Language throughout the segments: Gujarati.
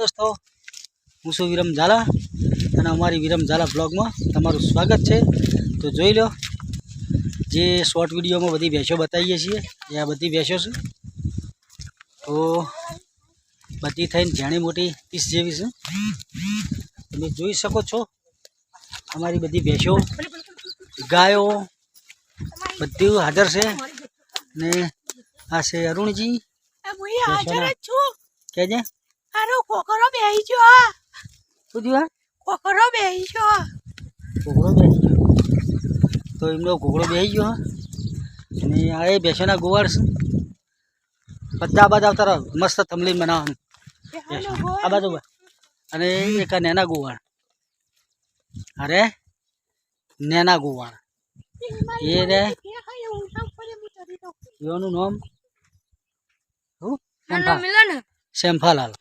દોસ્તો હું છું વિરમ ઝાલા અને અમારી વિરમ ઝાલા બ્લોગમાં તમારું સ્વાગત છે. તો જોઈ લો જે શોર્ટ વિડીયોમાં બધી ભેંસો બતાવીએ છીએ એ આ બધી ભેંસો છે. તો બધી થઈને જાણી મોટી પીસ જેવી છે. તમે જોઈ શકો છો અમારી બધી ભેંસો ગાયો બધું હાજર છે. ને આ છે અરુણજી. હું જ આનો કોકરો બેહી ગયો શું થયું કોકરો બેહી જો ઘોઘડો બેસી ગયો તો એમનો કોકરો બેસી ગયો અને આ એ ભેંસોના ગોવાળ છે. બધા બાદ આવતા રહો મસ્ત થમલીન બનાવવાનું. આ બાજુ. અને એક નેના ગોવાળ. અરે નેના ગોવાળ. એ રે. એનું નામ? શેમ્ફાલાલ.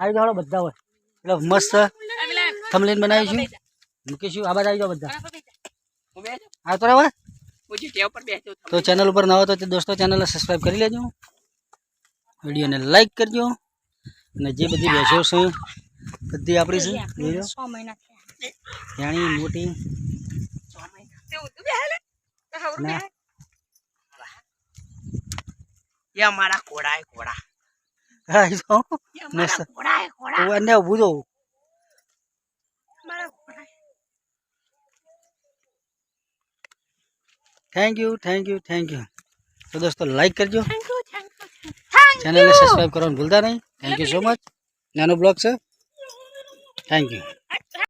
આવી જાઓ બધા હોય. એટલે મસ્ત. થમલીન બનાવીશું મૂકીશું આ બાજુ આવી જાઓ બધા. આવતો તો હવે તો ચેનલ ઉપર ન હોય તો તે દોસ્તો ચેનલને સબસ્ક્રાઈબ કરી લેજો. વિડીયોને લાઈક કરજો. અને જે બધી બેસો છે બધી આપણી છે. નાની મોટી અને એ અમારા ઘોડા. ઘોડા. અને તો thank you thank you thank you તો દોસ્તો લાઈક કરજો. ચેનલને સબસ્ક્રાઈબ કરવાનું ભૂલતા નહીં. થેન્ક યુ સો મચ નાનો બ્લોગ છે. Thank you